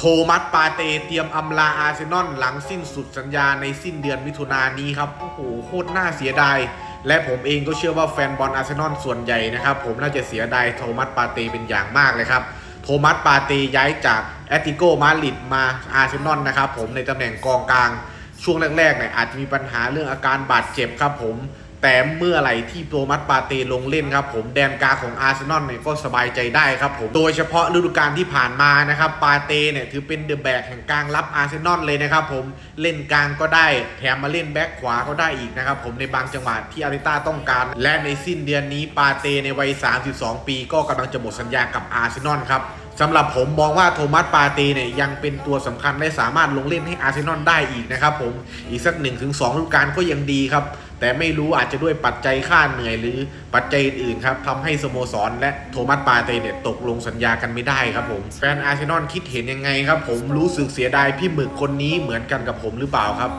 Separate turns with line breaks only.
โทมัสปาเตเตรียมอำลาอาร์เซนอลหลังสิ้นสุดสัญญาในสิ้นเดือนมิถุนายนนี้ครับ โอ้โห โคตรน่าเสียดาย และผมเองก็เชื่อว่าแฟนบอลอาร์เซนอลส่วนใหญ่นะครับ ผมน่าจะเสียดายโทมัสปาเตเป็นอย่างมากเลยครับ โทมัสปาเตย้ายจากแอตติโกมาดริดมาอาร์เซนอลนะครับผมในตำแหน่งกองกลาง ช่วงแรกๆเนี่ยอาจจะมีปัญหาเรื่องอาการบาดเจ็บครับผม แต่เมื่อไหร่ที่โทมัสปาเตลงเล่นครับผมแดนกาของอาร์เซนอลเนี่ยก็สบายใจได้ครับผมโดยเฉพาะฤดูกาลที่ผ่านมานะครับปาเตเนี่ยถือเป็นเดอะแบกแห่งกลางรับอาร์เซนอลเลยนะครับผมเล่นกลางก็ได้แถมมาเล่นแบ็คขวาก็ได้อีกนะครับผมในบางจังหวะที่อาริต้าต้องการ และในสิ้นเดือนนี้ปาเตในวัย 32 ปี ก็กำลังจะหมดสัญญากับอาร์เซนอลครับสำหรับผมมองว่าโทมัสปาเตเนี่ยยังเป็นตัวสำคัญและสามารถลงเล่นให้อาร์เซนอลได้อีกนะครับผมอีกสัก1นถึงสฤดูกาลก็ยังดีครับ แต่ไม่รู้อาจจะด้วยปัจจัยค่าเหนื่อยหรือปัจจัยอื่นครับทำให้สโมสร และโทมัสปาเตเนี่ยตกลงสัญญากันไม่ได้ครับผมแฟนอาร์เซนอลคิดเห็นยังไงครับ ผมรู้สึกเสียดายพี่หมึกคนนี้เหมือนกันกับผมหรือเปล่าครับ